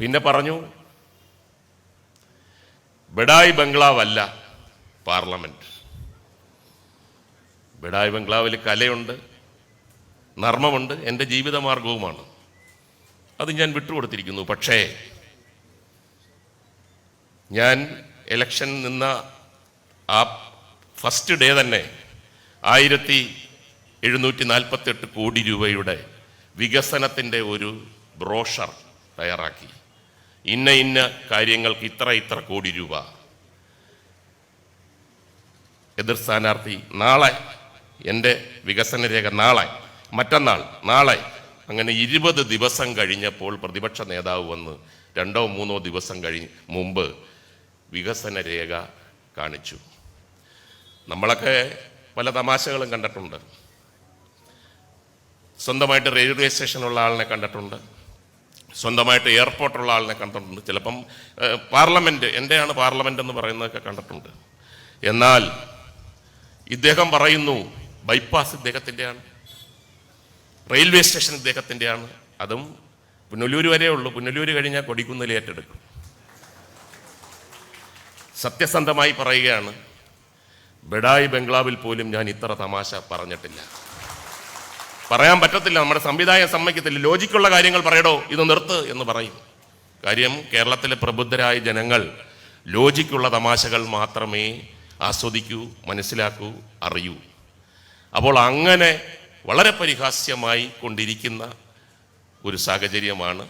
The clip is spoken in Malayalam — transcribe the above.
പിന്നെ പറഞ്ഞു ബഡായി ബംഗ്ലാവല്ല പാർലമെന്റ്. ബഡായി ബംഗ്ലാവിൽ കലയുണ്ട് നർമ്മമുണ്ട് എന്റെ ജീവിതമാർഗവുമാണ്. അത് ഞാൻ വിട്ടുകൊടുത്തിരിക്കുന്നു. പക്ഷേ ഞാൻ ഇലക്ഷൻ നിന്ന ആ ഫസ്റ്റ് ഡേ തന്നെ ആയിരത്തി എഴുന്നൂറ്റി നാൽപ്പത്തെട്ട് കോടി രൂപയുടെ വികസനത്തിന്റെ ഒരു ബ്രോഷർ തയ്യാറാക്കി. ഇന്ന ഇന്ന കാര്യങ്ങൾക്ക് ഇത്ര ഇത്ര കോടി രൂപ. എതിർ സ്ഥാനാർത്ഥി നാളെ എന്റെ വികസന രേഖ നാളെ മറ്റന്നാൾ നാളെ അങ്ങനെ ഇരുപത് ദിവസം കഴിഞ്ഞപ്പോൾ പ്രതിപക്ഷ നേതാവ് വന്ന് രണ്ടോ മൂന്നോ ദിവസം കഴിഞ്ഞ് മുമ്പ് വികസന രേഖ കാണിച്ചു. നമ്മളൊക്കെ പല തമാശകളും കണ്ടിട്ടുണ്ട്. സ്വന്തമായിട്ട് റെയിൽവേ സ്റ്റേഷനുള്ള ആളിനെ കണ്ടിട്ടുണ്ട്. സ്വന്തമായിട്ട് എയർപോർട്ടുള്ള ആളിനെ കണ്ടിട്ടുണ്ട്. ചിലപ്പം പാർലമെന്റ് എന്റെയാണ് പാർലമെന്റ് എന്ന് പറയുന്നതൊക്കെ കണ്ടിട്ടുണ്ട്. എന്നാൽ ഇദ്ദേഹം പറയുന്നു ബൈപ്പാസ് ഇദ്ദേഹത്തിന്റെയാണ് റെയിൽവേ സ്റ്റേഷൻ ഇദ്ദേഹത്തിന്റെയാണ് അതും പുനലൂർ വരെ ഉള്ളൂ. പുനലൂർ കഴിഞ്ഞാൽ കൊടിക്കുന്നിൽ ഏറ്റെടുക്കും. സത്യസന്ധമായി പറയുകയാണ് ബഡായി ബംഗ്ലാവിൽ പോലും ഞാൻ ഇത്ര തമാശ പറഞ്ഞിട്ടില്ല. പറയാൻ പറ്റത്തില്ല നമ്മുടെ സംവിധായം സമ്മതിക്കത്തില്ല. ലോജിക്കുള്ള കാര്യങ്ങൾ പറയടോ ഇത് നിർത്ത് എന്ന് പറയും. കാര്യം കേരളത്തിലെ പ്രബുദ്ധരായ ജനങ്ങൾ ലോജിക്കുള്ള തമാശകൾ മാത്രമേ ആസ്വദിക്കൂ മനസ്സിലാക്കൂ അറിയൂ. അപ്പോൾ അങ്ങനെ വളരെ പരിഹാസ്യമായി കൊണ്ടിരിക്കുന്ന ഒരു സാഹചര്യമാണ്